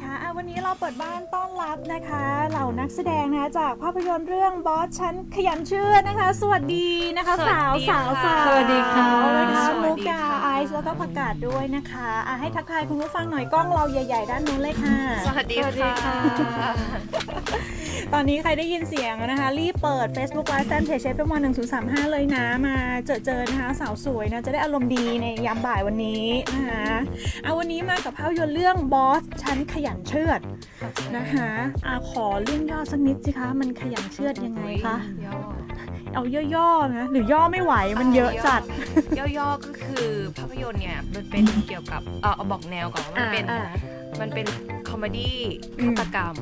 นะคะอะวันนี้เราเปิดบ้านต้อนรับนะคะ เหล่านักแสดงนะคะจากภาพยนตร์เรื่องบอสฉันขยันเชื่อนะคะ สวัสดีนะคะสวัสาวสดีสาวค่ะสาวสวัสดีค่ะนะคะสวัมุสดีกาค่ะไอซ์แล้วก็ประกาศด้วยนะคะอะให้ทักทายคุณผู้ฟังหน่อยกล้องเราใหญ่ ๆ ด้านนู้นเลยค่ะ สวัสดีสวัสดีค่ะค่ะ ตอนนี้ใครได้ยินเสียงนะคะ รีบเปิด Facebook Live Fanpage เชฟเป็นวัน1035เลยนะ มาเจอเจอนะคะ สาวสวยนะ จะได้อารมณ์ดีในยามบ่ายวันนี้นะคะเอาวันนี้มากับภาพยนตร์เรื่องบอสฉันขยันเชือดนะคะอะขอเรื่องย่อสักนิดสิคะ มันขยันเชือดยังไงคะย่อเอาย่อๆนะหรือย่อไม่ไหวมันเยอะจัด ย่อๆก็คือภาพยนตร์เนี่ยมันเป็นเกี่ยวกับเออเอาบอกแนวก่อนมันเป็นมันเป็นคอมเมดี้ฆาตกรรม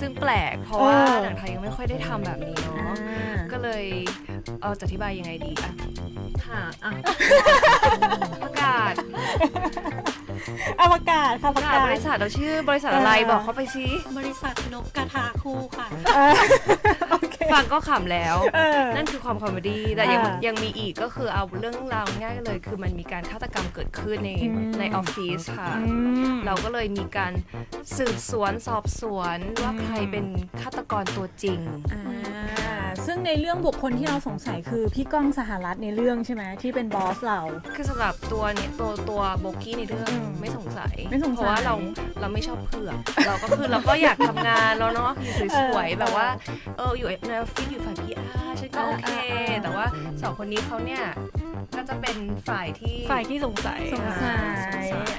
ซึ่งแปลก เพราะว่าเออหนังไทยยังไม่ค่อยได้ทำแบบนี้อ่าเนาะก็เลยเออจะอธิบายยังไงดีอะค่ะอะประกาศเอาประกาศค่ะปประระกาศกาศบริษัทเราชื่อบริษัทอะไรเออ บอกเขาไปสิบริษัทนกกระทาคู่ค่ะเออโอเค ฟังก็ขำแล้วเออนั่นคือความคอมเมดี้แต่ยังอ่ายัยังมีอีกก็คือเอาเรื่องราวง่ายเลย คือมันมีการฆาตกรรมเกิดขึ้นในอืมในออฟฟิศค่ะอืมเราก็เลยมีการสืบสวนสอบสวนว่าอืมใครเป็นฆาตกรตัวจริงอ่า ซึ่งในเรื่องบุคคลที่เราสงสัยคือพี่ก้องสหรัฐในเรื่องใช่ไหมที่เป็นบอสเรา คือสำหรับตัวเนี่ยตัวตัวโบกี้ในเรื่องอืมไม่สงสัยไม่สงสัย เพราะว่าเราเราไม่ชอบเผือกเราก็คือเราก็อยากทำงานแล้วเนาะอยู่สวยเออๆแบบว่าเอออยู่ในออฟฟิศอยู่ฝ่ายพีอาร์ฉันก็โอเคเออเออแต่ว่าสองคนนี้เขาเนี่ยก็จะเป็นฝ่ายที่ ฝ่ายที่สงสัยสงสัสงสัยยอ๋อ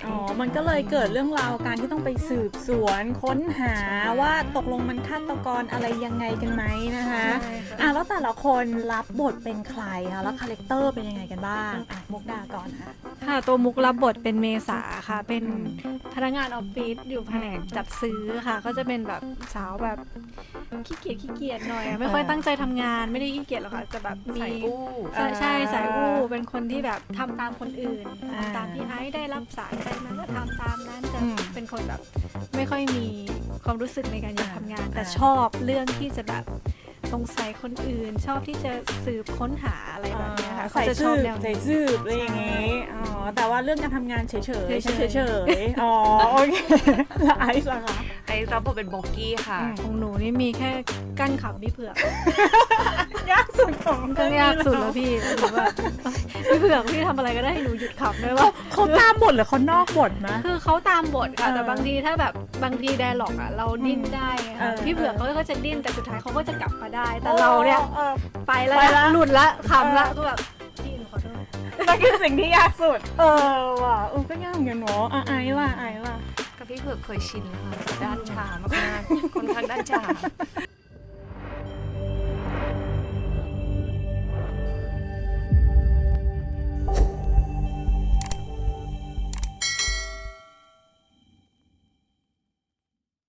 มันก็เลยเกิดเรื่องราวการที่ต้องไปสืบสวนค้นหาว่าตกลงมันฆาตกรอะไรยังไงกันไหมนะคะใช่ค่ะอะแล้วแต่ละคนรับบทเป็นใครคะแล้วคาแรคเตอร์เป็นยังไงกันบ้างอะมุกดาก่อนค่ะ ค่ะตัวมุกรับบทเป็นเมษาค่ะ เป็นอืมพนักงานออฟฟิศอยู่แผนกจัดซื้อค่ะ ก็จะเป็นแบบสาวแบบ ขี้เกียจขี้เกียจหน่อยอะไม่ค่อยตั้งใจทำงานไม่ได้ขี้เกียจหรอกค่ะจะแบบมีสายกู้ใช่ใช่สายวูเป็นคนที่แบบทำตามคนอื่นอ่าทำตามที่ไอซ์ได้รับสายไปมาก็ทำตามนั้นจะอืมเป็นคนแบบไม่ค่อยมีความรู้สึกในการอยากทำงาน แต่อ่า ชอบเรื่องที่จะแบบสงสัยคนอื่น ชอบที่จะสืบค้นหาอะไรแบบเนี้ยค่ะใส่เขาจะชซื่อบบแนวใส่นี้ซื่บอะไรอย่างงี้อ๋อแต่ว่าเรื่องการทำงานเฉยๆเฉยๆเฉยๆอ๋อโอเคแล้วไอซ์ล่ะคะไอรับบทเป็นโบกี้ค่ะอืมของหนูนี่มีแค่กั้นขับพี่เผือกยากสุดของก็ยากสุดแล้วพี่หนูแบบพี่เผือกพี่ทำอะไรก็ได้ให้หนูหยุดขับได้ว่าเขาตามบทหรือเขานอกบทนะคือเขาตามบทค่ะเออแต่บางทีถ้าแบบบางทีแดร์ล็อกอะเราดิ้นได้ไงเอคะอพี่เผือกเขาก็จะดิ้นแต่สุดท้ายเขาก็จะกลับมาได้ แต่เราเนี่ยออไปแล้วไปละนะหลุดละขำละเออก็แบบพี่หนูขอโทษนั่นคือสิ่งที่ยากสุด เออว่ะเออก็ยากเหมือนกันเนาะอะไอซ์ล่ะไอซ์ล่ะกับ พี่เผือกเคยชินแล้วค่ะด้านชามากๆค่อนข้างด้านชา